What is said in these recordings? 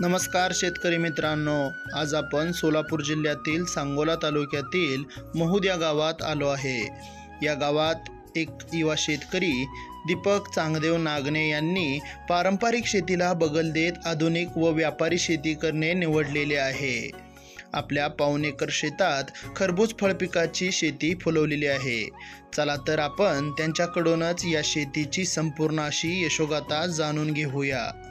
नमस्कार शेतकरी मित्रांनो आज आपण सोलापूर जिल्ह्यातील सांगोला तालुक्यातील महूद या गावात आलो आहे. या गावात एक युवा शेतकरी दीपक चांगदेव नागणे यांनी पारंपरिक शेतीला बगल देत आधुनिक व व्यापारी शेती करणे निवडलेले आहे. आपल्या पाऊण एकर शेतात खरबूज फळपिकाची शेती फुलवलेली आहे. चला तर आपण त्यांच्याकडूनच या शेतीची संपूर्ण अशी यशोगाथा जाणून घेऊया.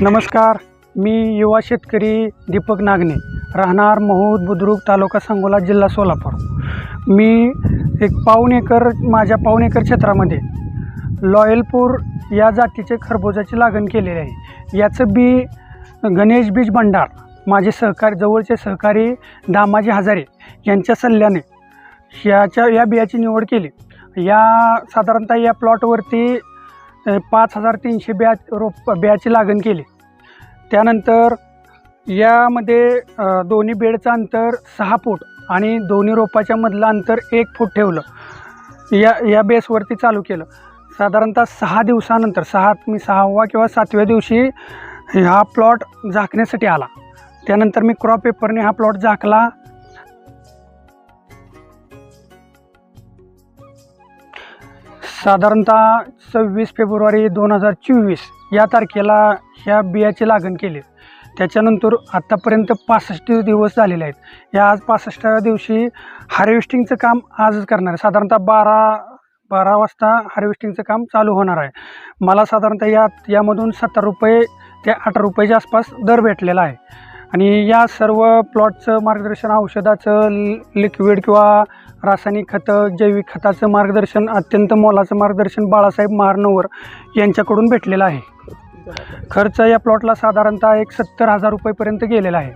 नमस्कार मी युवा शेतकरी दीपक नागने राहणार महूद बुद्रुक तालुका सांगोला जिल्हा सोलापूर. मी एक पाऊण एकर माझ्या पाऊण एकर क्षेत्रामध्ये लॉयलपूर या जातीचे खरबुजाची लागण केलेली आहे. याचं बी गणेश बीज भंडार माझे सहकारी जवळचे सहकारी दामाजी हजारे यांच्या सल्ल्याने याच्या या बियाची निवड केली. या साधारणतः या प्लॉटवरती पाच हजार तीनशे बॅच रोप बियाची लागण केली. त्यानंतर यामध्ये दोन्ही बेडचं अंतर सहा फूट आणि दोन्ही रोपाच्या मधलं अंतर एक फूट ठेवलं. या या बेसवरती चालू केलं. साधारणतः सहा दिवसानंतर सहा मी सहावा किंवा सातव्या दिवशी हा प्लॉट झाकण्यासाठी आला. त्यानंतर मी क्रॉप पेपरने हा प्लॉट झाकला. साधारणतः सव्वीस फेब्रुवारी दोन हजार चोवीस या तारखेला ह्या बियाची लागण केली. त्याच्यानंतर आत्तापर्यंत पासष्ट दिवस झालेले आहेत. या आज पासष्टाव्या दिवशी हार्वेस्टिंगचं काम आजच करणार आहे. साधारणतः बारा बारा वाजता हार्वेस्टिंगचं काम चालू होणार आहे. मला साधारणतः या यामधून सत्तर रुपये ते अठरा रुपयाच्या आसपास दर भेटलेला आहे. आणि या सर्व प्लॉटचं मार्गदर्शन औषधाचं लिक्विड किंवा रासायनिक खतं जैविक खताचं मार्गदर्शन अत्यंत मोलाचं मार्गदर्शन बाळासाहेब महारनवर यांच्याकडून भेटलेलं आहे. खर्च या प्लॉटला साधारणतः एक सत्तर हजार रुपयेपर्यंत गेलेला आहे.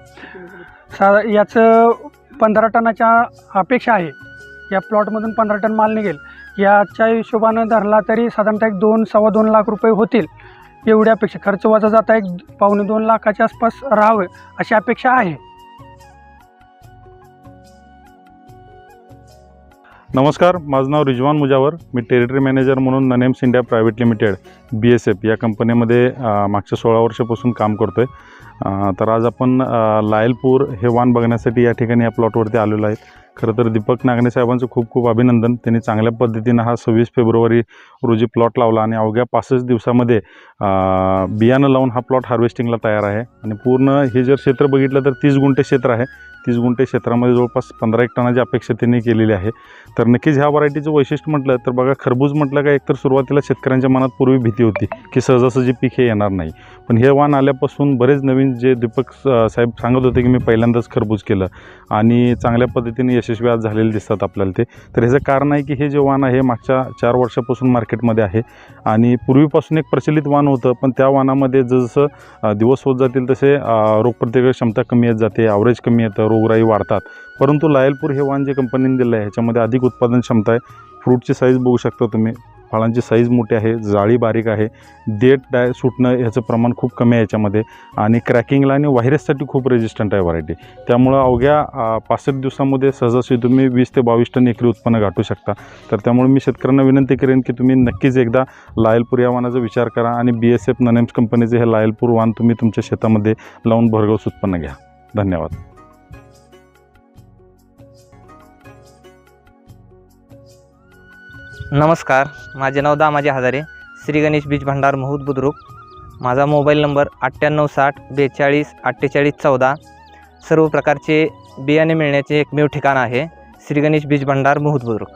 सा याचं पंधरा टनाच्या अपेक्षा आहे. या प्लॉटमधून पंधरा टन माल निघेल. याच्या हिशोबानं धरला तरी साधारणतः एक दोन सव्वा दोन लाख रुपये होतील. एवढी अपेक्षा खर्च वजा जाता एक पावणे दोन लाखाच्या आसपास राहावे अशी अपेक्षा आहे. नमस्कार माझं नाव रिजवान मुजावर. मी टेरिटरी मॅनेजर म्हणून Nunhems India private limited B S F या कंपनीमध्ये मागच्या सोळा वर्षापासून काम करतो आहे तर आज आपण लायलपूर हे वाण बघण्यासाठी या ठिकाणी या प्लॉटवरती आलेलो आहेत. खरं तर दीपक नागणे साहेबांचं खूप खूप अभिनंदन. त्यांनी चांगल्या पद्धतीनं हा सव्वीस फेब्रुवारी रोजी प्लॉट लावला आणि अवघ्या पासष्ट दिवसामध्ये बियाणं लावून हा प्लॉट हार्वेस्टिंगला तयार आहे. आणि पूर्ण हे जर क्षेत्र बघितलं तर तीस गुंठे क्षेत्र आहे. तीस गुंठे क्षेत्रामध्ये जवळपास पंधरा एक टनाची अपेक्षा त्यांनी केलेली आहे. तर नक्कीच ह्या व्हरायटीचं वैशिष्ट्य म्हटलं तर बघा खरबूज म्हटलं का एकतर सुरुवातीला शेतकऱ्यांच्या मनात पूर्वी भीती होती की सहजासहजी पीक हे येणार नाही. पण हे वाण आल्यापासून बरेच नवीन जे दीपक साहेब सांगत होते की मी पहिल्यांदाच खरबूज केलं आणि चांगल्या पद्धतीने यशस्वी आज झालेले दिसतात आपल्याला ते. तर ह्याचं कारण आहे की हे जे वाण आहे मागच्या चार वर्षापासून मार्केटमध्ये आहे आणि पूर्वीपासून एक प्रचलित वाण होतं पण त्या वाणामध्ये जसं दिवस होत जातील तसे अ, रोगप्रतिकारक क्षमता कमी येत जाते ॲव्हरेज कमी येतं रोगराई वाढतात. परंतु लायलपूर हे वाण जे कंपनीने दिलं आहे. ह्याच्यामध्ये अधिक उत्पादन क्षमता आहे. फ्रूटची साईज बघू शकता तुम्ही. फळांची साईज मोठी आहे. जाळी बारीक आहे. देठ डाय सुटणं ह्याचं प्रमाण खूप कमी आहे याच्यामध्ये आणि क्रॅकिंगला आणि व्हायरससाठी खूप रेजिस्टंट आहे व्हरायटी त्यामुळं अवघ्या पासष्ट दिवसामध्ये सहजासहजी तुम्ही वीस ते बावीस टन एकरी उत्पन्न गाठू शकता. तर त्यामुळे मी शेतकऱ्यांना विनंती करेन की तुम्ही नक्कीच एकदा लायलपूर या वाणाचा विचार करा आणि बी एस एफ ननेम्स कंपनीचे हे लायलपूर वाण तुम्ही तुमच्या शेतामध्ये लावून भरघोस उत्पन्न घ्या. धन्यवाद. नमस्कार माझे नाव दामाजी हजारे श्री गणेश बीज भंडार महूद बुद्रुक. माझा मोबाईल नंबर अठ्ठ्याण्णव साठ बेचाळीस अठ्ठेचाळीस चौदा. सर्व प्रकारचे बियाणे मिळण्याचे एकमेव ठिकाण आहे श्री गणेश बीज भंडार महूद बुद्रुक.